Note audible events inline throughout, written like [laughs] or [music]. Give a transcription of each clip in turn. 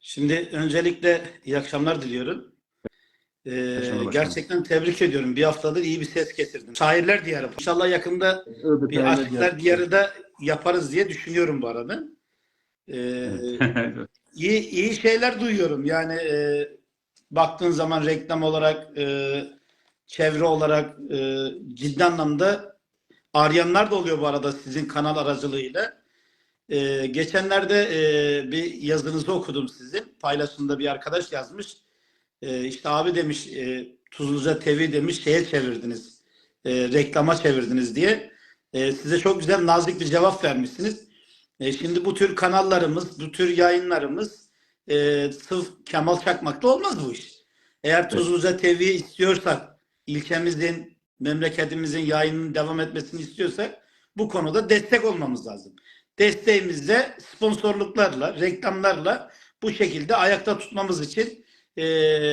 Şimdi öncelikle iyi akşamlar diliyorum. Ee, başkanım. gerçekten tebrik ediyorum. Bir haftadır iyi bir ses getirdin. Şairler diyarı. İnşallah yakında bir aşıklar diyarı da yaparız diye düşünüyorum bu arada. Ee, [laughs] iyi, iyi şeyler duyuyorum. Yani e, baktığın zaman reklam olarak, e, çevre olarak e, ciddi anlamda arayanlar da oluyor bu arada sizin kanal aracılığıyla. E, geçenlerde e, bir yazınızı okudum sizin. Paylaşımda bir arkadaş yazmış. E, işte abi demiş e, Tuzluca TV demiş şeye çevirdiniz. E, reklama çevirdiniz diye. E, size çok güzel nazik bir cevap vermişsiniz. E, şimdi bu tür kanallarımız, bu tür yayınlarımız e, sırf Kemal Çakmak'ta olmaz bu iş. Eğer Tuzluca TV istiyorsak, ilçemizin, memleketimizin yayının devam etmesini istiyorsak bu konuda destek olmamız lazım. Desteğimiz de sponsorluklarla, reklamlarla bu şekilde ayakta tutmamız için e,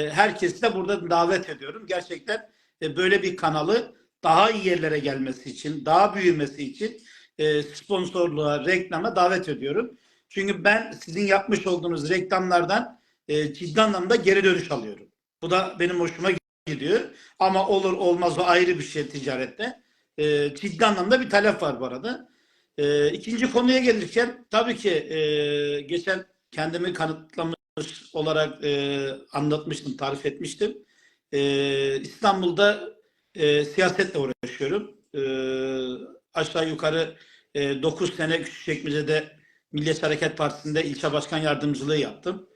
herkesi de burada davet ediyorum. Gerçekten e, böyle bir kanalı daha iyi yerlere gelmesi için, daha büyümesi için e, sponsorluğa, reklama davet ediyorum. Çünkü ben sizin yapmış olduğunuz reklamlardan e, ciddi anlamda geri dönüş alıyorum. Bu da benim hoşuma gidiyor. Ama olur olmaz o ayrı bir şey ticarette. E, ciddi anlamda bir talep var bu arada. E, ikinci konuya gelirken tabii ki e, geçen kendimi kanıtlamış olarak e, anlatmıştım, tarif etmiştim. E, İstanbul'da e, siyasetle uğraşıyorum. E, aşağı yukarı e, 9 sene Küçükçekmece'de Milliyetçi Hareket Partisi'nde ilçe başkan yardımcılığı yaptım.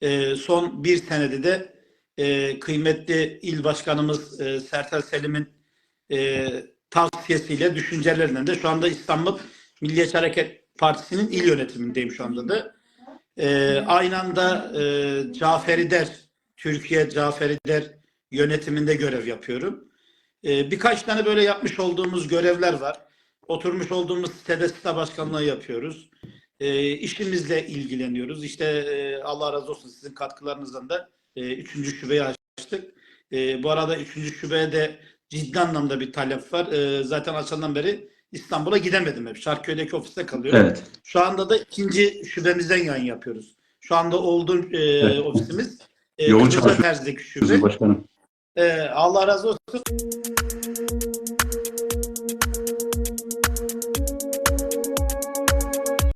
E, son bir senede de e, kıymetli il başkanımız e, Sertel Selim'in e, tavsiyesiyle, düşüncelerinden de şu anda İstanbul Milliyetçi Hareket Partisi'nin il yönetimindeyim şu anda da. E, aynı anda e, Caferi Der, Türkiye Caferi Der yönetiminde görev yapıyorum. E, birkaç tane böyle yapmış olduğumuz görevler var. Oturmuş olduğumuz sitede site başkanlığı yapıyoruz. E, işimizle ilgileniyoruz. İşte e, Allah razı olsun sizin katkılarınızdan da e, üçüncü şubeyi açtık. E, bu arada üçüncü şubeye de ciddi anlamda bir talep var. E, zaten açandan beri İstanbul'a gidemedim hep. Şarköy'deki ofiste kalıyorum. Evet. Şu anda da ikinci şubemizden yayın yapıyoruz. Şu anda olduğum e, Evet. ofisimiz e, Yoğun çalışıyorsunuz Terzi'deki şube. Başkanım. E, Allah razı olsun.